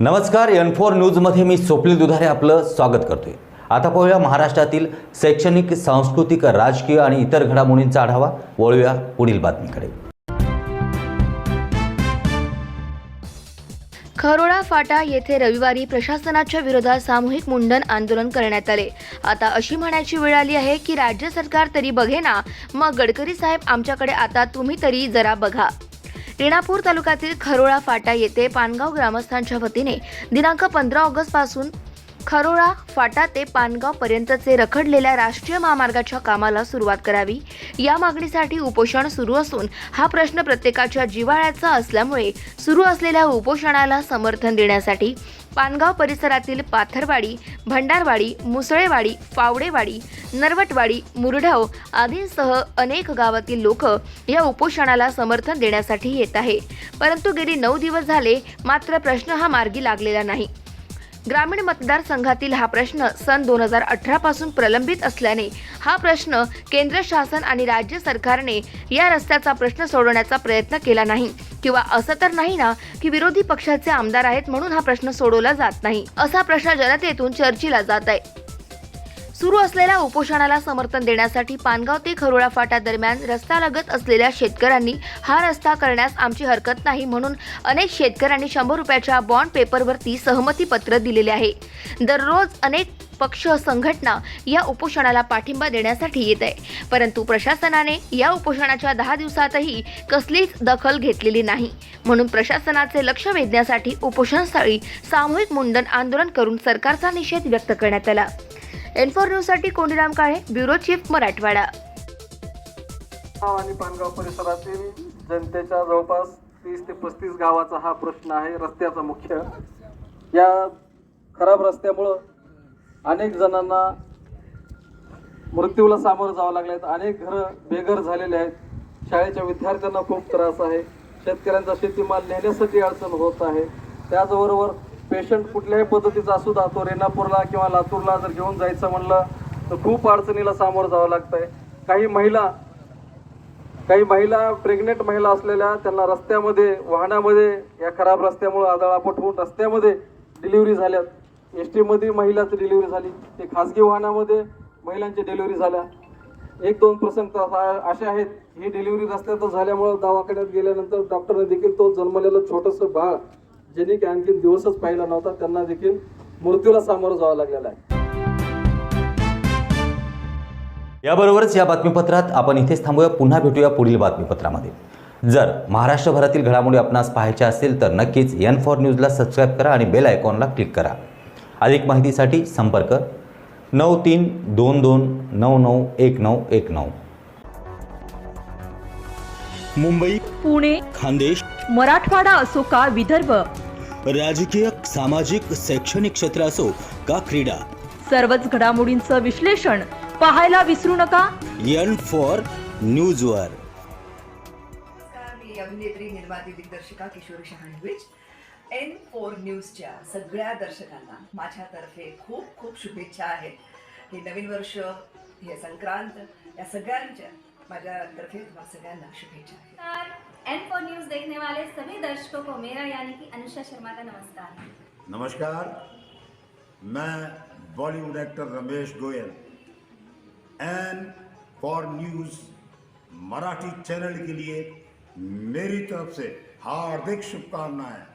नमस्कार N four न्यूजमध्ये मी स्वप्नील दुधारे आपलं स्वागत करतोय. आता पाहूया महाराष्ट्रातील शैक्षणिक सांस्कृतिक राजकीय आणि इतर घडामोडींचा आढावा. वळूया पुढील बातमीकडे. खरोळा फाटा येथे रविवारी प्रशासनाच्या विरोधात सामूहिक मुंडन आंदोलन करण्यात आले. आता अशी म्हणायची वेळ आली आहे की राज्य सरकार तरी बघे ना. मग गडकरी साहेब आमच्याकडे आता तुम्ही तरी जरा बघा. रेणापूर तालुक्यातील खरोळा फाटा येथे पानगाव ग्रामस्थांच्या वतीने दिनांक पंधरा ऑगस्टपासून खरोळा फाटा ते पानगाव पर्यंतचे रखडलेल्या राष्ट्रीय महामार्गाच्या कामाला सुरुवात करावी. या मागणीसाठी उपोषण सुरू असून हा प्रश्न प्रत्येकाच्या जिव्हाळ्याचा असल्यामुळे सुरू असलेल्या उपोषणाला समर्थन देण्यासाठी पानगाव परिसरातील पाथरवाडी भंडारवाडी मुसळेवाडी फावडेवाडी नरवटवाडी मुरढाव आदींसह अनेक गावातील लोक या उपोषणाला समर्थन देण्यासाठी येत आहे. परंतु गेली नऊ दिवस झाले मात्र प्रश्न हा मार्गी लागलेला नाही. ग्रामीण मतदारसंघातील हा प्रश्न सन दोन हजार अठरापासून प्रलंबित असल्याने हा प्रश्न केंद्र शासन आणि राज्य सरकारने या रस्त्याचा प्रश्न सोडवण्याचा प्रयत्न केला नाही. किंवा असं तर नाही ना की विरोधी पक्षाचे आमदार आहेत म्हणून हा प्रश्न सोडवला जात नाही. असा प्रश्न जनतेतून चर्चेला जात आहे. सुरू असलेल्या उपोषणाला समर्थन देण्यासाठी पानगाव ते खरोळा फाटा दरम्यान रस्त्यालगत असलेल्या शेतकऱ्यांनी हा रस्ता करण्यास आमची हरकत नाही म्हणून अनेक शेतकऱ्यांनी शंभर रुपयाच्या बॉन्ड पेपरवरती सहमती पत्र दिलेले आहे. दररोज अनेक पक्ष संघटना या उपोषणाला पाठिंबा देण्यासाठी येत. आहे परंतु प्रशासनाने या उपोषणाच्या दहा दिवसातही कसलीच दखल घेतलेली नाही. म्हणून प्रशासनाचे लक्ष वेधण्यासाठी उपोषणस्थळी सामूहिक मुंडन आंदोलन करून सरकारचा निषेध व्यक्त करण्यात आला. एनफोर न्यूजसाठी कोंडीराम काळे ब्युरो चीफ मराठवाडा. आणि पानगाव परिसरातील जनतेच्या जवळपास तीस ते पस्तीस गावाचा हा प्रश्न आहे रस्त्याचा मुख्य. या खराब रस्त्यामुळं अनेक जणांना मृत्यूला सामोरं जावं लागले आहेत अनेक घरं बेघर झालेले आहेत. शाळेच्या विद्यार्थ्यांना खूप त्रास आहे. शेतकऱ्यांचा शेतीमाल नेण्यासाठी अडचण होत आहे. त्याचबरोबर पेशंट कुठल्याही पद्धतीचा असू दा तो रेणापूरला किंवा लातूरला जर घेऊन जायचं म्हणलं तर खूप अडचणीला सामोरं जावं लागतंय. काही महिला काही महिला प्रेग्नेंट महिला असलेल्या त्यांना रस्त्यामध्ये वाहनामध्ये या खराब रस्त्यामुळे आदळापट होऊन रस्त्यामध्ये डिलिव्हरी झाल्यात. एस टीमध्ये महिलाची डिलिव्हरी झाली. ते खाजगी वाहनामध्ये महिलांची डिलिव्हरी झाल्या. एक दोन प्रसंग असा- असे आहेत. ही डिलिव्हरी रस्त्यातच झाल्यामुळं दवाखान्यात गेल्यानंतर डॉक्टरने देखील तो जन्मलेलं छोटंसं बाळ ज्यांनी की आणखी दिवसच पाहिला नव्हता त्यांना देखील मृत्यूला सामोरं जावं लागलेलं आहे. याबरोबरच या बातमीपत्रात आपण इथेच थांबूया. पुन्हा भेटूया पुढील बातमीपत्रामध्ये. जर महाराष्ट्रभरातील घडामोडी आपणास पाहायच्या असेल तर नक्कीच एन फॉर न्यूजला सबस्क्राईब करा आणि बेल आयकॉनला क्लिक करा. अधिक माहितीसाठी संपर्क. नऊ तीन दोन दोन नऊ नऊ एक नऊ एक नऊ. मुंबई पुणे खानदेश मराठवाडा असो का विदर्भ? राजकीय सामाजिक शैक्षणिक क्षेत्र असो का क्रीडा? सर्वच घडामोडींचं विश्लेषण पाहायला विसरू नका. एन फॉर न्यूजवर. नमस्कार मी अभिनेत्री निर्माती दिग्दर्शिका किशोरी शहाणविज एन फोर न्यूजच्या सगळ्या दर्शकांना माझ्यातर्फे खूप खूप शुभेच्छा आहेत. हे नवीन वर्ष हे संक्रांत या सगळ्यांच्या माझ्यातर्फे तुम्हाला सगळ्यांना शुभेच्छा आहेत. एन फोर न्यूज़ देखने वाले सभी दर्शकों को मेरा यानी कि अनुषा शर्मा का नमस्कार. नमस्कार. मैं Bollywood actor Ramesh Goyal. N four news Marathi channel के लिए मेरी तरफ़ से हार्दिक शुभकामनाएँ।